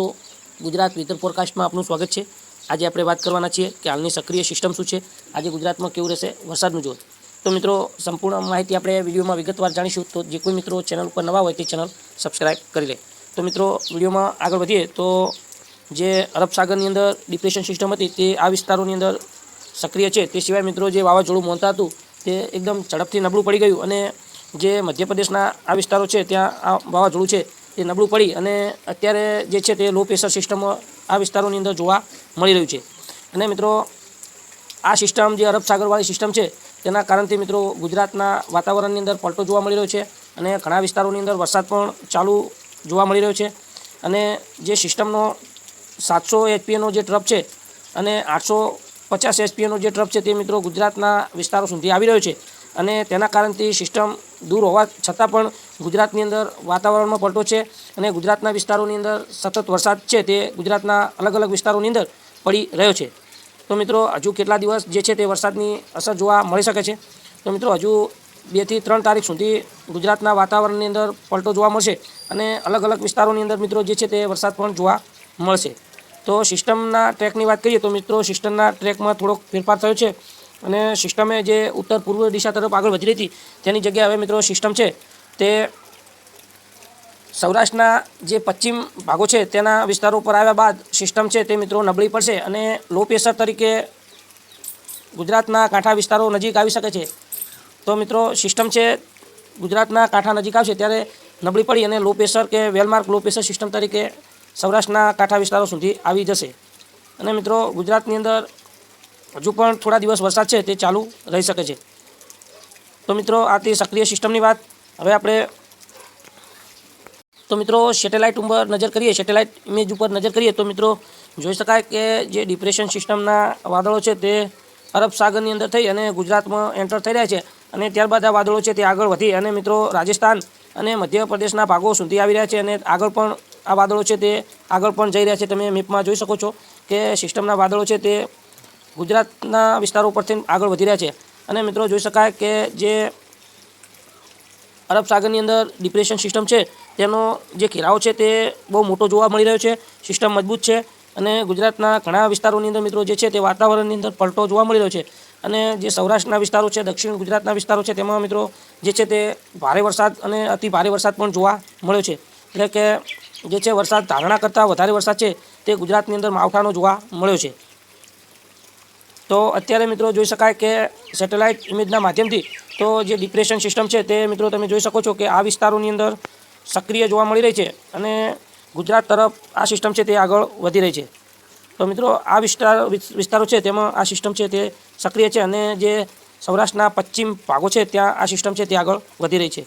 મિત્રો, ગુજરાત વેધર ફોરકાસ્ટમાં આપનું સ્વાગત છે. આજે આપણે વાત કરવાના છીએ કે હાલની સક્રિય સિસ્ટમ શું છે. આજે ગુજરાતમાં કેવું રહેશે વરસાદનું જોત તો મિત્રો, સંપૂર્ણ માહિતી આપણે વિડીયોમાં વિગતવાર જાણીશું. તો જે કોઈ મિત્રો ચેનલ ઉપર નવા હોય તે ચેનલ સબસ્ક્રાઈબ કરી લે. તો મિત્રો, વિડીયોમાં આગળ વધીએ તો જે અરબ સાગરની અંદર ડિપ્રેશન સિસ્ટમ હતી તે આ વિસ્તારોની અંદર સક્રિય છે. તે સિવાય મિત્રો, જે વાવાઝોડું મોનતા હતું તે એકદમ ઝડપથી નબળું પડી ગયું. અને જે મધ્યપ્રદેશના આ વિસ્તારો છે, ત્યાં આ વાવાઝોડું છે તે નબળું પડી અને અત્યારે જે છે તે લો પ્રેશર સિસ્ટમ આ વિસ્તારોની અંદર જોવા મળી રહ્યું છે. અને મિત્રો, આ સિસ્ટમ જે અરબ સાગરવાળી સિસ્ટમ છે, તેના કારણથી મિત્રો ગુજરાતના વાતાવરણની અંદર પલટો જોવા મળી રહ્યો છે અને ઘણા વિસ્તારોની અંદર વરસાદ પણ ચાલુ જોવા મળી રહ્યો છે. અને જે સિસ્ટમનો સાતસો એચપીએનો જે ટ્રપ છે અને આઠસો પચાસ એચપીએનો જે ટ્રપ છે તે મિત્રો ગુજરાતના વિસ્તારો સુધી આવી રહ્યો છે. અને તેના કારણથી સિસ્ટમ દૂર હોવા છતાં પણ ગુજરાતની અંદર વાતાવરણમાં પલટો છે અને ગુજરાતના વિસ્તારોની અંદર સતત વરસાદ છે તે ગુજરાતના અલગ અલગ વિસ્તારોની અંદર પડી રહ્યો છે. તો મિત્રો, હજુ કેટલા દિવસ જે છે તે વરસાદની અસર જોવા મળી શકે છે? તો મિત્રો, હજુ બેથી ત્રણ તારીખ સુધી ગુજરાતના વાતાવરણની અંદર પલટો જોવા મળશે અને અલગ અલગ વિસ્તારોની અંદર મિત્રો જે છે તે વરસાદ પણ જોવા મળશે. તો સિસ્ટમના ટ્રેકની વાત કરીએ તો મિત્રો, સિસ્ટમના ટ્રેકમાં થોડોક ફેરફાર થયો છે. અને સિસ્ટમે જે ઉત્તર પૂર્વ દિશા તરફ આગળ વધી રહી હતી, તેની જગ્યાએ હવે મિત્રો સિસ્ટમ છે, તે સૌરાષ્ટ્રના જે પશ્ચિમ ભાગો છે, તેના વિસ્તારો પર આવ્યા બાદ સિસ્ટમ છે તે મિત્રો નબળી પડશે અને લો પ્રેશર તરીકે ગુજરાતના કાંઠા વિસ્તારો નજીક આવી શકે છે. તો મિત્રો સિસ્ટમ છે ગુજરાતના કાંઠા નજીક આવશે ત્યારે નબળી પડી અને લો પ્રેશર કે well marked low pressure system તરીકે સૌરાષ્ટ્રના કાંઠા વિસ્તારો સુધી આવી જશે. અને મિત્રો ગુજરાતની અંદર હજુ પણ થોડા દિવસ વરસાદ છે તે ચાલુ રહી શકે છે. તો મિત્રો, આ તે સક્રિય સિસ્ટમની વાત. હવે આપણે તો મિત્રો, સેટેલાઇટ ઉપર નજર કરીએ. સેટેલાઇટ ઇમેજ ઉપર નજર કરીએ તો મિત્રો, જોઈ શકાય કે જે ડિપ્રેશન સિસ્ટમના વાદળો છે તે અરબ સાગરની અંદર થઈ અને ગુજરાતમાં એન્ટર થઈ રહ્યા છે અને ત્યારબાદ આ વાદળો છે તે આગળ વધી અને મિત્રો, રાજસ્થાન અને મધ્યપ્રદેશના ભાગો સુધી આવી રહ્યા છે અને આગળ પણ આ વાદળો છે તે આગળ પણ જઈ રહ્યા છે. તમે મેપમાં જોઈ શકો છો કે સિસ્ટમના વાદળો છે તે ગુજરાતના વિસ્તારો ઉપરથી આગળ વધી રહ્યા છે. અને મિત્રો જોઈ શકાય કે જે અરબ સાગરની અંદર ડિપ્રેશન સિસ્ટમ છે, તેનો જે ઘેરાવ છે તે બહુ મોટો જોવા મળી રહ્યો છે. સિસ્ટમ મજબૂત છે અને ગુજરાતના ઘણા વિસ્તારોની અંદર મિત્રો જે છે તે વાતાવરણની અંદર પલટો જોવા મળી રહ્યો છે. અને જે સૌરાષ્ટ્રના વિસ્તારો છે, દક્ષિણ ગુજરાતના વિસ્તારો છે, તેમાં મિત્રો જે છે તે ભારે વરસાદ અને અતિ ભારે વરસાદ પણ જોવા મળ્યો છે. એટલે કે જે છે વરસાદ ધારણા કરતાં વધારે વરસાદ છે તે ગુજરાતની અંદર માવઠાનો જોવા મળ્યો છે. તો અત્યારે મિત્રો જોઈ શકાય કે સેટેલાઇટ ઇમેજના માધ્યમથી તો જે ડિપ્રેશન સિસ્ટમ છે તે મિત્રો તમે જોઈ શકો છો કે આ વિસ્તારોની અંદર સક્રિય જોવા મળી રહી છે અને ગુજરાત તરફ આ સિસ્ટમ છે તે આગળ વધી રહી છે. તો મિત્રો આ વિસ્તાર વિસ્તારો છે તેમાં આ સિસ્ટમ છે તે સક્રિય છે અને જે સૌરાષ્ટ્રના પશ્ચિમ ભાગો છે ત્યાં આ સિસ્ટમ છે તે આગળ વધી રહી છે.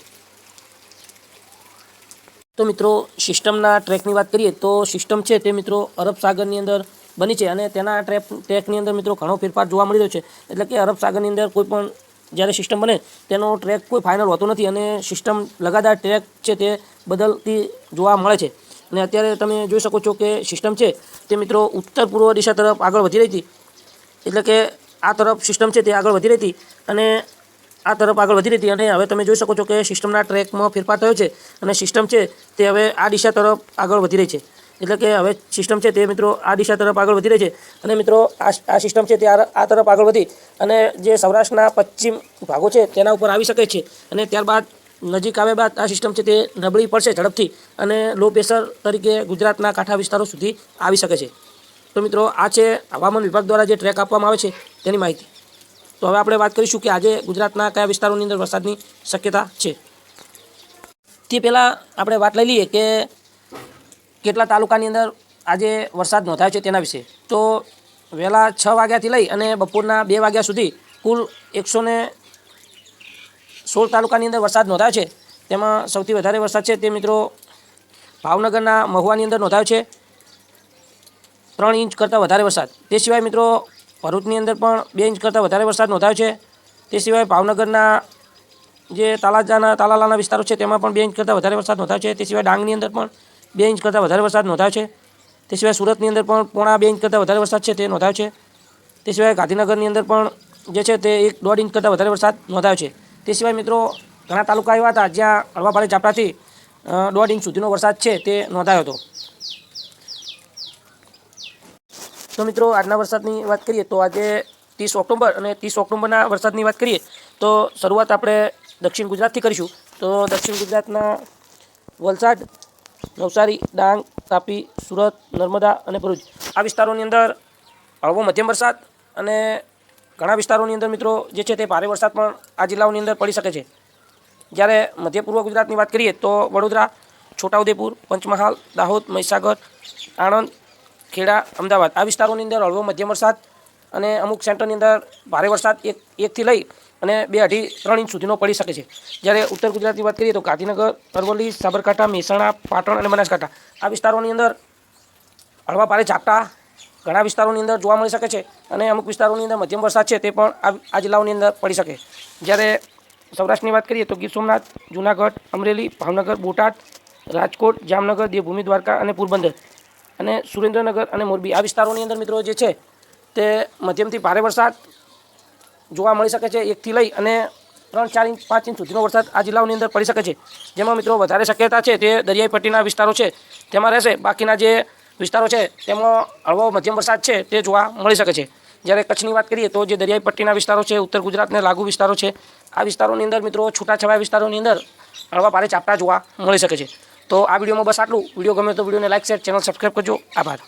તો મિત્રો સિસ્ટમના ટ્રેકની વાત કરીએ તો સિસ્ટમ છે તે મિત્રો અરબ સાગરની અંદર બની છે અને તેના ટ્રેક ટ્રેકની અંદર મિત્રો ઘણો ફેરફાર જોવા મળી રહ્યો છે. એટલે કે અરબ સાગરની અંદર કોઈ પણ જ્યારે સિસ્ટમ બને, તેનો ટ્રેક કોઈ ફાઇનલ હોતો નથી અને સિસ્ટમ લગાતાર ટ્રેક છે તે બદલતી જોવા મળે છે. અને અત્યારે તમે જોઈ શકો છો કે સિસ્ટમ છે તે મિત્રો ઉત્તર પૂર્વ દિશા તરફ આગળ વધી રહી હતી. એટલે કે આ તરફ સિસ્ટમ છે તે આગળ વધી રહી હતી અને આ તરફ આગળ વધી રહી હતી અને હવે તમે જોઈ શકો છો કે સિસ્ટમના ટ્રેકમાં ફેરફાર થયો છે અને સિસ્ટમ છે તે હવે આ દિશા તરફ આગળ વધી રહી છે. એટલે કે હવે સિસ્ટમ છે તે મિત્રો આ દિશા તરફ આગળ વધી રહી છે. અને મિત્રો આ સિસ્ટમ છે તે આ તરફ આગળ વધી અને જે સૌરાષ્ટ્રના પશ્ચિમ ભાગો છે તેના ઉપર આવી શકે છે. અને ત્યારબાદ નજીક આવ્યા બાદ આ સિસ્ટમ છે તે નબળી પડશે ઝડપથી અને લો પ્રેશર તરીકે ગુજરાતના કાંઠા વિસ્તારો સુધી આવી શકે છે. તો મિત્રો આ છે હવામાન વિભાગ દ્વારા જે ટ્રેક આપવામાં આવે છે તેની માહિતી. તો હવે આપણે વાત કરીશું કે આજે ગુજરાતના કયા વિસ્તારોની અંદર વરસાદની શક્યતા છે. તે પહેલાં આપણે વાત લઈ લઈએ કે કેટલા તાલુકાની અંદર આજે વરસાદ નોંધાયો છે તેના વિશે. તો વહેલા છ વાગ્યાથી લઈ અને બપોરના બે વાગ્યા સુધી કુલ એકસો ને સોળ તાલુકાની અંદર વરસાદ નોંધાયો છે. તેમાં સૌથી વધારે વરસાદ છે તે મિત્રો ભાવનગરના મહુવાની અંદર નોંધાયો છે. ત્રણ ઇંચ કરતાં વધારે વરસાદ. તે સિવાય મિત્રો ભરૂચની અંદર પણ બે ઇંચ કરતાં વધારે વરસાદ નોંધાયો છે. તે સિવાય ભાવનગરના જે તાલાજાના, તાલાલાના વિસ્તારો છે તેમાં પણ બે ઇંચ કરતાં વધારે વરસાદ નોંધાયો છે. તે સિવાય ડાંગની અંદર પણ બે ઇંચ કરતાં વધારે વરસાદ નોંધાયો છે. તે સિવાય સુરતની અંદર પણ પોણા બે ઇંચ કરતાં વધારે વરસાદ છે તે નોંધાયો છે. તે સિવાય ગાંધીનગરની અંદર પણ જે છે તે એક દોઢ ઇંચ કરતાં વધારે વરસાદ નોંધાયો છે. તે સિવાય મિત્રો ઘણા તાલુકા એવા હતા જ્યાં હળવા ભારે ઝાપટાથી દોઢ ઇંચ સુધીનો વરસાદ છે તે નોંધાયો હતો. તો મિત્રો આજના વરસાદની વાત કરીએ તો આજે ત્રીસ ઓક્ટોબર અને ત્રીસ ઓક્ટોબરના વરસાદની વાત કરીએ તો શરૂઆત આપણે દક્ષિણ ગુજરાતથી કરીશું. તો દક્ષિણ ગુજરાતના વલસાડ નવસારી, ડાંગ, તાપી, સુરત, નર્મદા અને ભરૂચ. આ વિસ્તારોની અંદર હળવો મધ્યમ વરસાદ અને ઘણા વિસ્તારોની અંદર મિત્રો જે છે તે ભારે વરસાદ પણ આ જિલ્લાઓની અંદર પડી શકે છે. જ્યારે મધ્ય પૂર્વ ગુજરાતની વાત કરીએ તો વડોદરા, છોટાઉદેપુર, પંચમહાલ, દાહોદ, મહીસાગર, આણંદ, ખેડા, અમદાવાદ આ વિસ્તારોની અંદર હળવો મધ્યમ વરસાદ અને અમુક સેન્ટરની અંદર ભારે વરસાદ એક એકથી લઈ અને બે અઢી ત્રણ ઇંચ સુધીનો પડી શકે છે. જ્યારે ઉત્તર ગુજરાતની વાત કરીએ તો ગાંધીનગર, અરવલ્લી, સાબરકાંઠા, મહેસાણા, પાટણ અને બનાસકાંઠા આ વિસ્તારોની અંદર હળવા ભારે ઝાપટા ઘણા વિસ્તારોની અંદર જોવા મળી શકે છે અને અમુક વિસ્તારોની અંદર મધ્યમ વરસાદ છે તે પણ આ જિલ્લાઓની અંદર પડી શકે. જ્યારે સૌરાષ્ટ્રની વાત કરીએ તો ગીર સોમનાથ, જૂનાગઢ, અમરેલી, ભાવનગર, બોટાદ, રાજકોટ, જામનગર, દેવભૂમિ, દ્વારકા અને પોરબંદર અને સુરેન્દ્રનગર અને મોરબી આ વિસ્તારોની અંદર મિત્રો જે છે તે મધ્યમથી ભારે વરસાદ જોવા મળી શકે છે એકથી લઈ અને ત્રણ, ચાર ઇંચ, પાંચ ઇંચ સુધીનો વરસાદ આ જિલ્લાઓની અંદર પડી શકે છે. જેમાં મિત્રો વધારે શક્યતા છે તે દરિયાઈ પટ્ટીના વિસ્તારો છે. તેમાં રહેશે. બાકીના જે વિસ્તારો છે, તેમાં હળવો મધ્યમ વરસાદ છે તે જોવા મળી શકે છે. જ્યારે કચ્છની વાત કરીએ તો જે દરિયાઈ પટ્ટીના વિસ્તારો છે, ઉત્તર ગુજરાતને લાગુ વિસ્તારો છે, આ વિસ્તારોની અંદર મિત્રો છૂટાછવાયા વિસ્તારોની અંદર હળવા ભારે ચાપટા જોવા મળી શકે છે. તો આ વિડીયોમાં બસ આટલું. વીડિયો ગમે તો વિડીયોને લાઇક શેર, ચેનલ સબસ્ક્રાઈબ કરજો. આભાર.